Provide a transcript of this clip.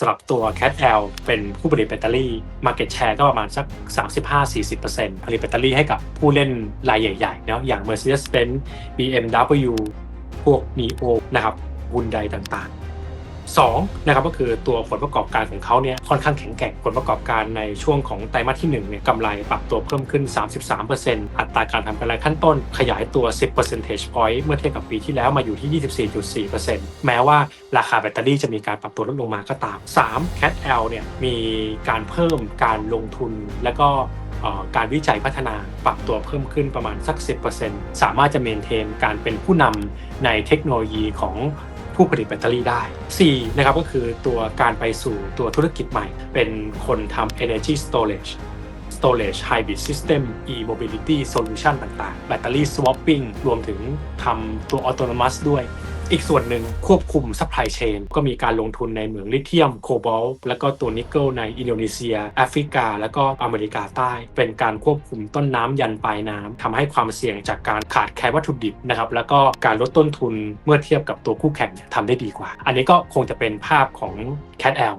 สำหรับตัว Cat L เป็นผู้ผลิตแบตเตอรี่ Market Share ก็ประมาณสัก 35-40%ผลิตแบตเตอรี่ให้กับผู้เล่นรายใหญ่ๆเนาะอย่าง Mercedes-Benz BMW พวก NIO นะครับฮุนไดต่างๆ 2นะครับก็คือตัวผลประกอบการของเขาเนี่ยค่อนข้างแข็งแกร่งผลประกอบการในช่วงของไตรมาสที่1เนี่ยกำไรปรับตัวเพิ่มขึ้น 33%อัตราการทำกำไรขั้นต้นขยายตัว 10 percentage point เมื่อเทียบกับปีที่แล้วมาอยู่ที่ 24.4%แม้ว่าราคาแบตเตอรี่จะมีการปรับตัวลดลงมาก็ตาม 3 Cat L เนี่ยมีการเพิ่มการลงทุนและก็การวิจัยพัฒนาปรับตัวเพิ่มขึ้นประมาณสัก 10%สามารถจะเมนเทนการเป็นผู้นำในเทคโนโลยีของ ผู้ผลิตแบตเตอรี่ได้ 4 นะครับก็คือตัวการไปสู่ตัวธุรกิจใหม่ เป็นคนทำ energy storage storage hybrid system e-mobility solution ต่างๆแบตเตอรี่ swapping รวมถึงทำตัว autonomous ด้วย อีกส่วนหนึ่งควบคุมซัพพลายเชนก็มีการลงทุนในเหมืองลิเธียมโคบอลต์แล้วก็ตัวนิกเกิลในอินโดนีเซีย แอฟริกา แล้วก็อเมริกาใต้ เป็นการควบคุมต้นน้ำยันปลายน้ำทำให้ความเสี่ยงจากการขาดแคลนวัตถุดิบนะครับแล้วก็การลดต้นทุนเมื่อเทียบกับตัวคู่แข่งเนี่ยทำได้ดีกว่า อันนี้ก็คงจะเป็นภาพของ Cat L